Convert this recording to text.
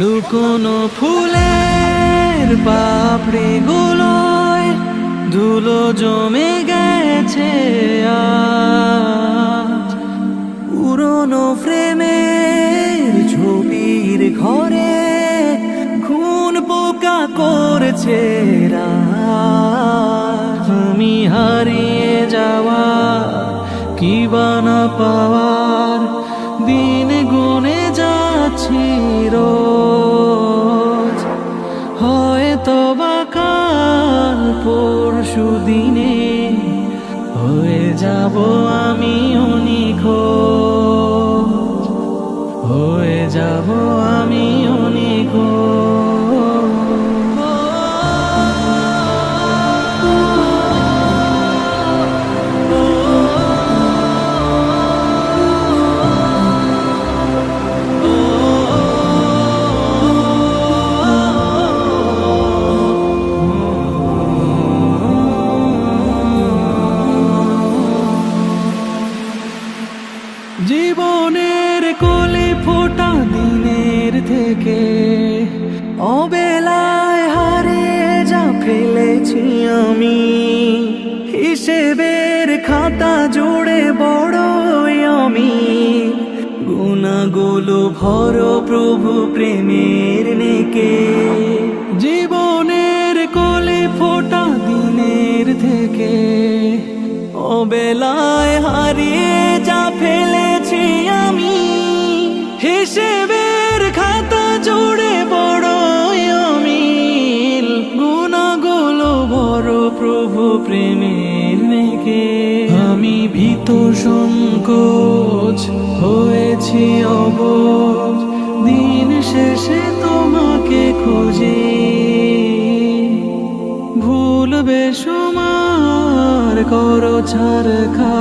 লুকোনো ফুলের পাপড়ি গুলোয় ধুলো জমে গেছে পুরনো ফ্রেমের ছবির ঘরে খুন পোকা করেছে রাত। আমি হারিয়ে যাওয়া কি বানা পাওয়ার দিন গুনে যাচ্ছি রোজ পরশু দিনে হয়ে যাব আমি নিখোঁজ হয়ে যাব আমি জীবনের কোলে ফোটা দিনের থেকে। অবেলায় হারিয়ে যা ফেলেছি আমি, হিসেবের খাতা জুড়ে বড়ই আমি। গুণাগুলো ভর প্রভু প্রেমের নেকে। জীবনের কোলে ফোটা দিনের থেকে। অবেলায় হারিয়ে যা আমি হিসেবের খাতা জুড়ে বড়ই অমিল। গুণাগুলো বড় প্রভু প্রেমের মেঘে। আমি ভীত সংকোচ, হয়েছি অবজ দিন শেষে তোমাকে খুঁজি। ভুলবে সুমার, করো ছাড় খা